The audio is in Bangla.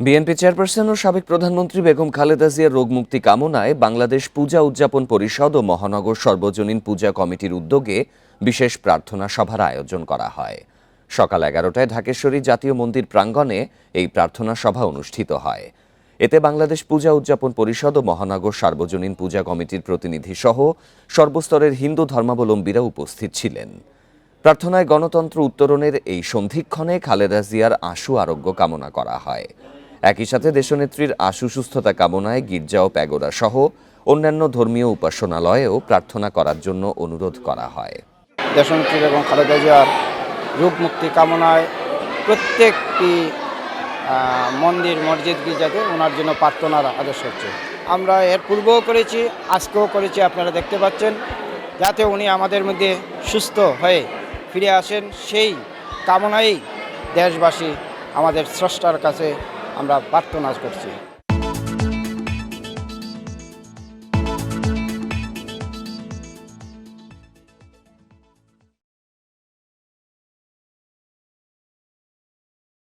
বিএনপি চেয়ারপারসন ও সাবেক প্রধানমন্ত্রী বেগম খালেদা জিয়ার রোগমুক্তি কামনায় বাংলাদেশ পূজা উদযাপন পরিষদ ও মহানগর সর্বজনীন পূজা কমিটির উদ্যোগে বিশেষ প্রার্থনা সভার আয়োজন করা হয়। সকাল এগারোটায় ঢাকেশ্বরী জাতীয় মন্দির প্রাঙ্গণে এই প্রার্থনা সভা অনুষ্ঠিত হয়। এতে বাংলাদেশ পূজা উদযাপন পরিষদ ও মহানগর সার্বজনীন পূজা কমিটির প্রতিনিধি সহ সর্বস্তরের হিন্দু ধর্মাবলম্বীরা উপস্থিত ছিলেন। প্রার্থনায় গণতন্ত্র উত্তরণের এই সন্ধিক্ষণে খালেদা জিয়ার আশু আরোগ্য কামনা করা হয়। একই সাথে দেশনেত্রীর আশু সুস্থতা কামনায় গির্জা ও প্যাগোডা সহ অন্যান্য ধর্মীয় উপাসনালয়েও প্রার্থনা করার জন্য অনুরোধ করা হয়। দেশনেত্রী এবং খালেদা জিয়ার রোগ মুক্তি কামনায় প্রত্যেকটি মন্দির, মসজিদ গির্জাতে ওনার জন্য প্রার্থনার আদেশ হচ্ছে। আমরা এর পূর্বেও করেছি, আজকেও করেছি, আপনারা দেখতে পাচ্ছেন। যাতে উনি আমাদের মধ্যে সুস্থ হয়ে ফিরে আসেন, সেই কামনাই দেশবাসী আমাদের স্রষ্টার কাছে আমরা প্রার্থনা করছি।